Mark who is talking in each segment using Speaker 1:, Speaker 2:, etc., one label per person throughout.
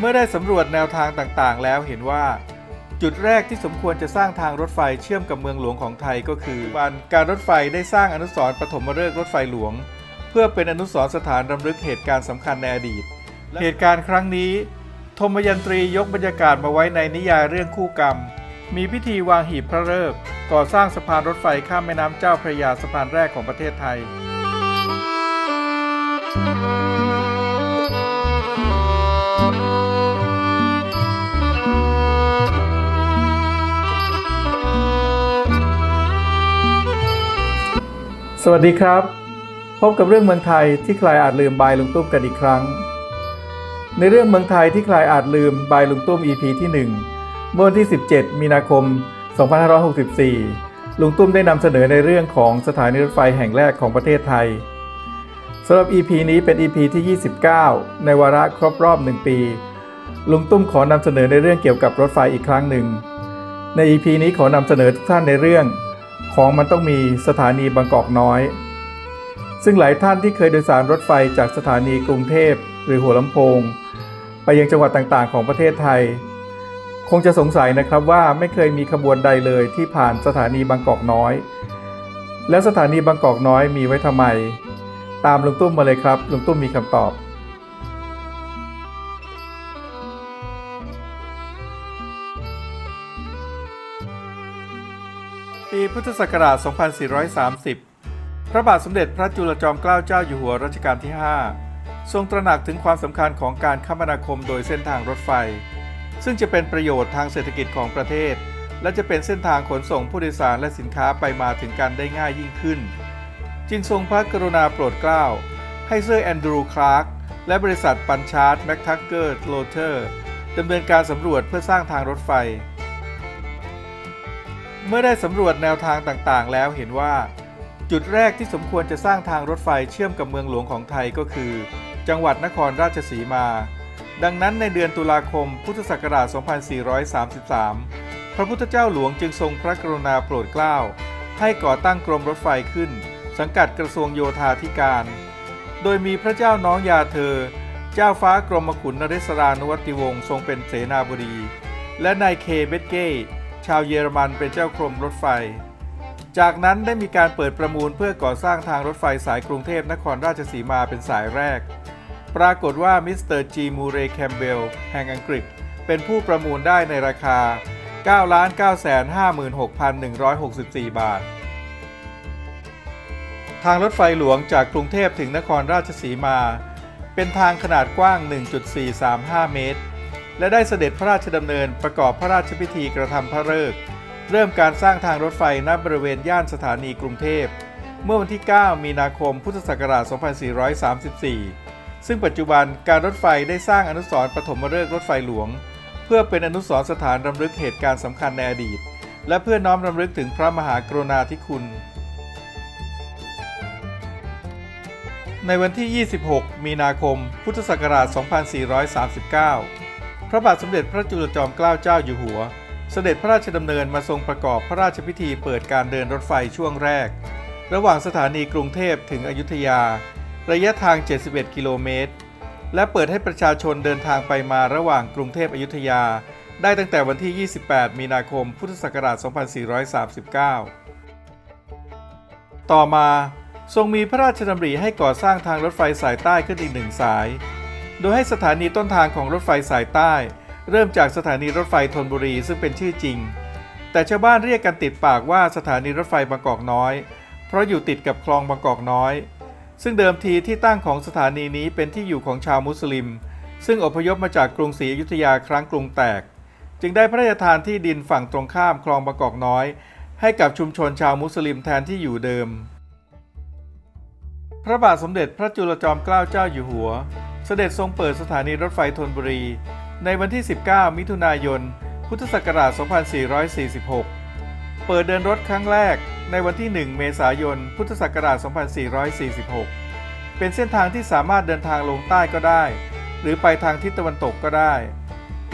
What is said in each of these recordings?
Speaker 1: เมื่อได้สำรวจแนวทางต่างๆ แล้วเห็นว่า จุดแรกที่สมควรจะสร้างทางรถไฟเชื่อมกับเมืองหลวงของไทยก็คือวันการรถไฟได้สร้างอนุสรณ์ปฐมฤกษ์รถไฟหลวง เพื่อเป็นอนุสรณ์สถานรำลึกเหตุการณ์สำคัญในอดีต เหตุการณ์ครั้งนี้ธมยันตรียกบรรยากาศมาไว้ในนิยายเรื่องคู่กรรม มีพิธีวางหีบพระฤกษ์ก่อสร้างสะพานรถไฟข้ามแม่น้ำเจ้าพระยาสะพานแรกของประเทศไทย สวัสดีครับ พบกับเรื่องเมืองไทยที่ใครอาจลืมบายลุงตุ้มกันอีกครั้ง ในเรื่องเมืองไทยที่ใครอาจลืมบายลุงตุ้ม EP ที่ 1 เมื่อวันที่ 17 มีนาคม 2564 ลุงตุ้มได้นำเสนอในเรื่องของสถานีรถไฟแห่งแรกของประเทศไทยสำหรับ EP นี้เป็น EP ที่ 29 ในวาระครบรอบ 1 ปี ลุงตุ้มขอนำเสนอในเรื่องเกี่ยวกับรถไฟอีกครั้งหนึ่ง ใน EP นี้ขอนำเสนอทุกท่านในเรื่อง ของมันต้องมีสถานีบางกอกน้อย ซึ่งหลายท่านที่เคยโดยสารรถไฟจากสถานีกรุงเทพหรือหัวลำโพง ไปยังจังหวัดต่างๆ ของประเทศไทย คงจะสงสัยนะครับว่าไม่เคยมีขบวนใดเลยที่ผ่านสถานีบางกอกน้อย แล้วสถานีบางกอกน้อยมีไว้ทำไม ตามลุงตุ้มมาเลยครับลุงตุ้มมีคำตอบ พุทธศักราช 2430 พระบาทสมเด็จพระจุลจอมเกล้าเจ้าอยู่หัวรัชกาลที่ 5 ทรงตระหนักถึงความสำคัญของการคมนาคมโดยเส้นทางรถไฟ ซึ่งจะเป็นประโยชน์ทางเศรษฐกิจของประเทศ และจะเป็นเส้นทางขนส่งผู้โดยสารและสินค้าไปมาถึงกันได้ง่ายยิ่งขึ้น จึงทรงพระกรุณาโปรดเกล้า ให้เซอร์แอนดรูว์คลาร์กและบริษัทปันชาร์ตแมคทักเกอร์โรเตอร์ดำเนินการสำรวจเพื่อสร้างทางรถไฟ เมื่อได้สำรวจแนวทางต่างๆ แล้วเห็นว่า จุดแรกที่สมควรจะสร้างทางรถไฟเชื่อมกับเมืองหลวงของไทยก็คือ จังหวัดนครราชสีมา ดังนั้นในเดือนตุลาคมพุทธศักราช 2433 พระพุทธเจ้าหลวงจึงทรงพระกรุณาโปรดเกล้า ให้ก่อตั้งกรมรถไฟขึ้น สังกัดกระทรวงโยธาธิการ โดยมีพระเจ้าน้องยาเธอ เจ้าฟ้ากรมขุนนเรศรานุวัติวงศ์ทรงเป็นเสนาบดี และนายเคเบตเก้าวเยอรมันเป็นเจ้ากรมรถไฟ จากนั้นได้มีการเปิดประมูลเพื่อก่อสร้างทางรถไฟสายกรุงเทพนครราชสีมาเป็นสายแรก ปรากฏว่ามิสเตอร์จีมูเรแคมเบลแห่งอังกฤษ เป็นผู้ประมูลได้ในราคา 9,956,164 บาท ทางรถไฟหลวงจากกรุงเทพถึงนครราชสีมา เป็นทางขนาดกว้าง 1.435 เมตร และได้เสด็จพระราชดำเนินประกอบพระราชพิธีกระทำพระฤกษ์เริ่มการสร้างทางรถไฟณบริเวณย่านสถานีกรุงเทพ เมื่อวันที่ 9 มีนาคม พุทธศักราช 2434 ซึ่งปัจจุบันการรถไฟได้สร้างอนุสรณ์ปฐมฤกษ์รถไฟหลวง เพื่อเป็นอนุสรณ์สถานรำลึกเหตุการณ์สำคัญในอดีต และเพื่อน้อมรำลึกถึงพระมหากรุณาธิคุณ ในวันที่ 26 มีนาคม พุทธศักราช 2439 พระบาทสมเด็จพระจุลจอมเกล้าเจ้าอยู่หัว เสด็จพระราชดำเนินมาทรงประกอบพระราชพิธีเปิดการเดินรถไฟช่วงแรก ระหว่างสถานีกรุงเทพถึงอยุธยา ระยะทาง 71 กิโลเมตร และเปิดให้ประชาชนเดินทางไปมาระหว่างกรุงเทพอยุธยา ได้ตั้งแต่วันที่ 28 มีนาคม พุทธศักราช 2439 ต่อมาทรงมีพระราชดำริให้ก่อสร้างทางรถไฟสายใต้ขึ้นอีกหนึ่งสาย โดยให้สถานีต้นทางของรถไฟสายใต้ เริ่มจากสถานีรถไฟธนบุรีซึ่งเป็นชื่อจริง แต่ชาวบ้านเรียกกันติดปากว่าสถานีรถไฟบางกอกน้อย เพราะอยู่ติดกับคลองบางกอกน้อย ซึ่งเดิมทีที่ตั้งของสถานีนี้เป็นที่อยู่ของชาวมุสลิม ซึ่งอพยพมาจากกรุงศรีอยุธยาครั้งกรุงแตก จึงได้พระราชทานที่ดินฝั่งตรงข้ามคลองบางกอกน้อย ให้กับชุมชนชาวมุสลิมแทนที่อยู่เดิม พระบาทสมเด็จพระจุลจอมเกล้าเจ้าอยู่หัว เสด็จทรงเปิดสถานีรถไฟธนบุรี ในวันที่ 19 มิถุนายน พุทธศักราช 2446 เปิดเดินรถครั้งแรกในวันที่ 1 เมษายน พุทธศักราช 2446 เป็นเส้นทางที่สามารถเดินทางลงใต้ก็ได้ หรือไปทางทิศตะวันตกก็ได้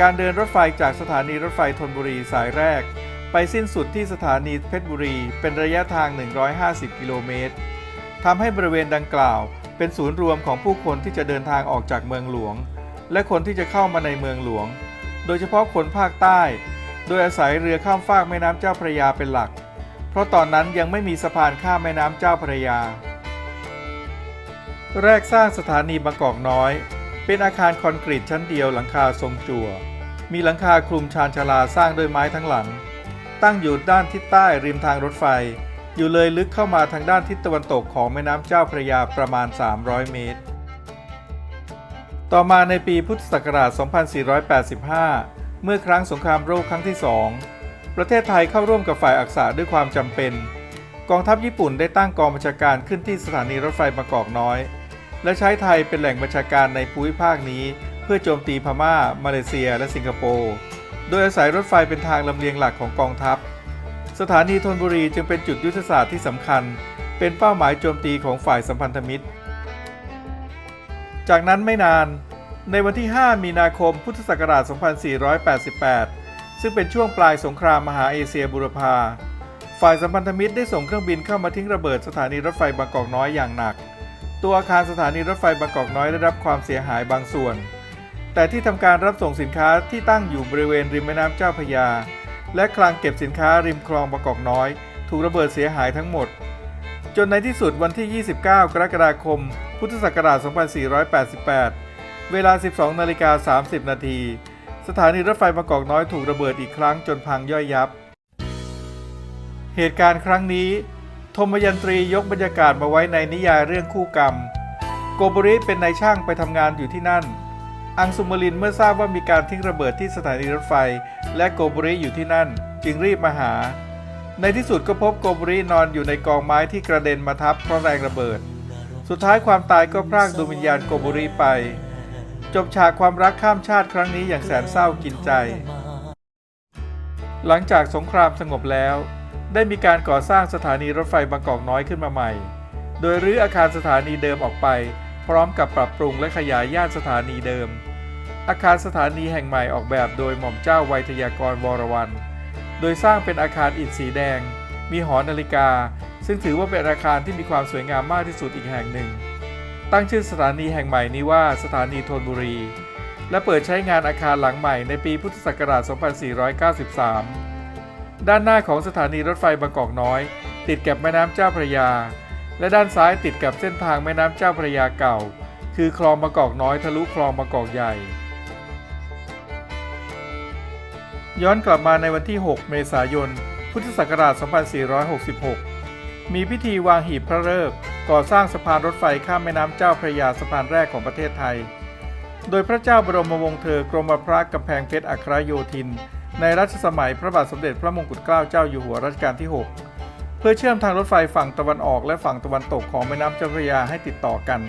Speaker 1: การเดินรถไฟจากสถานีรถไฟธนบุรีสายแรก ไปสิ้นสุดที่สถานีเพชรบุรี เป็นระยะทาง 150 กิโลเมตร ทำให้บริเวณดังกล่าว เป็นศูนย์รวมของผู้คนที่จะเดินทางออกจากเมืองหลวง และคนที่จะเข้ามาในเมืองหลวง โดยเฉพาะคนภาคใต้ โดยอาศัยเรือข้ามฟากแม่น้ำเจ้าพระยาเป็นหลัก เพราะตอนนั้นยังไม่มีสะพานข้ามแม่น้ำเจ้าพระยา แรกสร้างสถานีบางกอกน้อย เป็นอาคารคอนกรีตชั้นเดียวหลังคาทรงจั่ว มีหลังคาคลุมชานชาลาสร้างด้วยไม้ทั้งหลัง ตั้งอยู่ด้านทิศใต้ริมทางรถไฟ อยู่เลยลึกเข้ามาทางด้านทิศตะวันตกของแม่น้ำเจ้าพระยาประมาณ 300 เมตร ต่อมาในปีพุทธศักราช 2485 เมื่อครั้งสงครามโลกครั้งที่สองประเทศไทยเข้าร่วมกับฝ่ายอักษะด้วยความจำเป็น กองทัพญี่ปุ่นได้ตั้งกองบัญชาการขึ้นที่สถานีรถไฟบางกอกน้อย และใช้ไทยเป็นแหล่งบัญชาการในภูมิภาคนี้ เพื่อโจมตีพม่า มาเลเซีย และสิงคโปร์ โดยอาศัยรถไฟเป็นทางลำเลียงหลักของกองทัพ สถานีธนบุรีจึงเป็นจุดยุทธศาสตร์ที่สำคัญ เป็นเป้าหมายโจมตีของฝ่ายสัมพันธมิตร จากนั้นไม่นานในวันที่ 5 มีนาคม พุทธศักราช 2488 ซึ่งเป็นช่วงปลายสงครามมหาเอเชียบุรพา ฝ่ายสัมพันธมิตรได้ส่งเครื่องบินเข้ามาทิ้งระเบิดสถานีรถไฟบางกอกน้อยอย่างหนัก ตัวอาคารสถานีรถไฟบางกอกน้อยได้รับความเสียหายบางส่วน แต่ที่ทำการรับส่งสินค้าที่ตั้งอยู่บริเวณริมแม่น้ำเจ้าพยา และคลังเก็บสินค้าริมคลองบางกอกน้อย ถูกระเบิดเสียหายทั้งหมด จนในที่สุดวันที่ 29 กรกฎาคม พุทธศักราช 2488 เวลา 12 นาฬิกา 30 นาทีสถานีรถไฟบางกอกน้อยถูกระเบิดอีกครั้งจนพังย่อยยับ เหตุการณ์ครั้งนี้ธมยันตรียกบรรยากาศมาไว้ในนิยายเรื่องคู่กรรม โกบริเป็นนายช่างไปทำงานอยู่ที่นั่น อังสุมารินเมื่อทราบว่ามีการทิ้งระเบิดที่สถานีรถไฟ และโกบริอยู่ที่นั่น จึงรีบมาหา ในที่สุดก็พบโกบรินอนอยู่ในกองไม้ที่กระเด็นมาทับเพราะแรงระเบิด สุดท้ายความตายก็พรากดวงวิญญาณโกบริไป จบฉากความรักข้ามชาติครั้งนี้อย่างแสนเศร้ากินใจ หลังจากสงครามสงบแล้ว ได้มีการก่อสร้างสถานีรถไฟบางกอกน้อยขึ้นมาใหม่ โดยรื้ออาคารสถานีเดิมออกไป พร้อมกับปรับปรุงและขยายย่านสถานีเดิม อาคารสถานีแห่งใหม่ออกแบบโดยหม่อมเจ้าไวยทยากรวรวัน โดยสร้างเป็นอาคารอิฐสีแดง มีหอนาฬิกา ซึ่งถือว่าเป็นอาคารที่มีความสวยงามมากที่สุดอีกแห่งหนึ่ง ตั้งชื่อสถานีแห่งใหม่นี้ว่าสถานีธนบุรี และเปิดใช้งานอาคารหลังใหม่ในปีพุทธศักราช 2493 ด้านหน้าของสถานีรถไฟบางกอกน้อย ติดกับแม่น้ำเจ้าพระยา และด้านซ้ายติดกับเส้นทางแม่น้ำเจ้าพระยาเก่า คือคลองบางกอกน้อยทะลุคลองบางกอกใหญ่ ย้อนกลับมาในวันที่ 6 เมษายน พุทธศักราช 2466 มีพิธีวางหีบพระฤกษ์ก่อสร้างสะพานรถไฟข้ามแม่น้ำเจ้าพระยาสะพานแรกของประเทศไทย โดยพระเจ้าบรมวงศ์เธอกรมพระกำแพงเพชรอัครโยธิน ในรัชสมัยพระบาทสมเด็จพระมงกุฎเกล้าเจ้าอยู่หัวรัชกาลที่ 6 เพื่อเชื่อมทางรถไฟฝั่งตะวันออกและฝั่งตะวันตกของแม่น้ำเจ้าพระยาให้ติดต่อกัน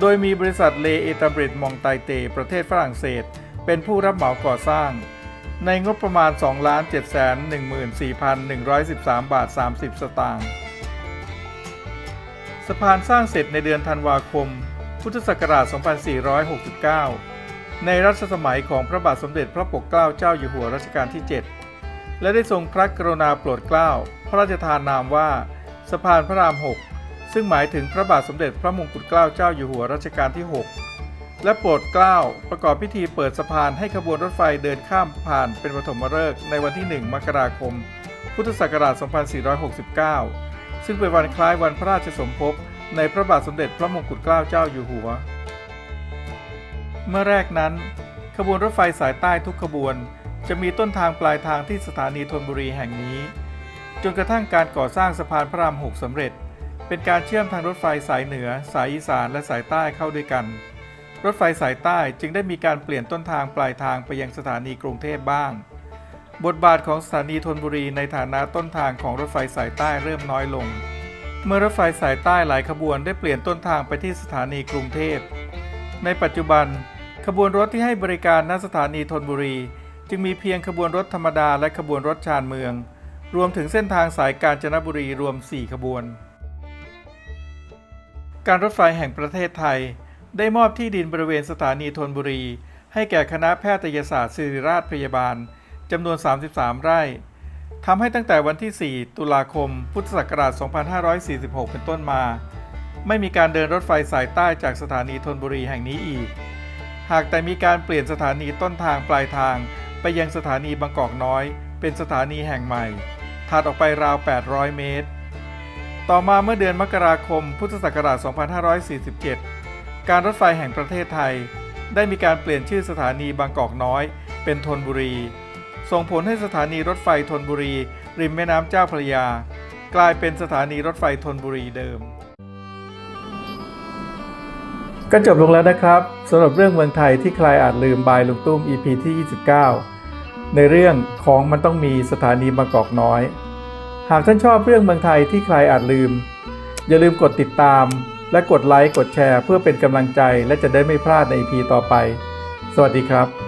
Speaker 1: โดยมีบริษัทเลเอตาบริดมองไตเต ประเทศฝรั่งเศส เป็นผู้รับเหมาก่อสร้าง ในงบประมาณ 2 7 1 4 1 1 3 บาท 30 สตางค์สะพานสร้างเสร็จในเดือนธันวาคม พุทธศักราช 2469 ในรัชสมัยของพระบาทสมเด็จพระปกเกล้าเจ้าอยู่หัวรัชกาลที่ 7 และได้ทรงพระกรุณาโปรดเกล้า ระราชทานนามว่า สะพานพระราม 6 ซึ่งหมายถึงพระบาทสมเด็จพระมงกุฎเกล้าเจ้าอยู่หัวรัชกาลที่ 6 และโปรดเกล้าประกอบพิธีเปิดสะพานให้ขบวนรถไฟเดินข้ามผ่านเป็นปฐมฤกษ์ในวันที่ 1 มกราคม พุทธศักราช 2469 ซึ่งเป็นวันคล้ายวันพระราชสมภพในพระบาทสมเด็จพระมงกุฎเกล้าเจ้าอยู่หัว เมื่อแรกนั้น ขบวนรถไฟสายใต้ทุกขบวน จะมีต้นทางปลายทางที่สถานีธนบุรีแห่งนี้ จนกระทั่งการก่อสร้างสะพานพระราม6สำเร็จ เป็นการเชื่อมทางรถไฟสายเหนือ สายอีสานและสายใต้เข้าด้วยกัน รถไฟสายใต้จึงได้มีการเปลี่ยนต้นทางปลายทางไปยังสถานีกรุงเทพบ้าง บทบาทของสถานีธนบุรีในฐานะต้นทางของรถไฟสายใต้เริ่มน้อยลง เมื่อรถไฟสายใต้หลายขบวนได้เปลี่ยนต้นทางไปที่สถานีกรุงเทพ ในปัจจุบัน ขบวนรถที่ให้บริการณสถานีธนบุรี จึงมีเพียงขบวนรถธรรมดาและขบวนรถชานเมือง รวมถึงเส้นทางสายกาญจนบุรีรวม 4 ขบวน การรถไฟแห่งประเทศไทย ได้มอบที่ดินบริเวณสถานีธนบุรี ให้แก่คณะแพทยศาสตร์ศิริราชพยาบาลจำนวน 33 ไร่ทำให้ตั้งแต่วันที่ 4 ตุลาคม พุทธศักราช 2546 เป็นต้นมา ไม่มีการเดินรถไฟสายใต้จากสถานีธนบุรีแห่งนี้อีก หากแต่มีการเปลี่ยนสถานีต้นทางปลายทาง ไปยังสถานีบางกอกน้อย เป็นสถานีแห่งใหม่ ถัดออกไปราว 800 เมตร ต่อมาเมื่อเดือนมกราคม พุทธศักราช 2547 การรถไฟแห่งประเทศไทย ได้มีการเปลี่ยนชื่อสถานีบางกอกน้อย เป็นธนบุรี ส่งผลให้สถานีรถไฟธนบุรี ริมแม่น้ำเจ้าพระยา กลายเป็นสถานีรถไฟธนบุรีเดิม ก็จบลงแล้วนะครับสำหรับเรื่องเมืองไทยที่ใครอาจลืมบายลุงตุ้ม EP ที่ 29 ในเรื่องของมันต้องมีสถานีบางกอกน้อย หากท่านชอบเรื่องเมืองไทยที่ใครอาจลืม อย่าลืมกดติดตาม และกดไลค์กดแชร์ เพื่อเป็นกำลังใจและจะได้ไม่พลาดในอีพีต่อไป สวัสดีครับ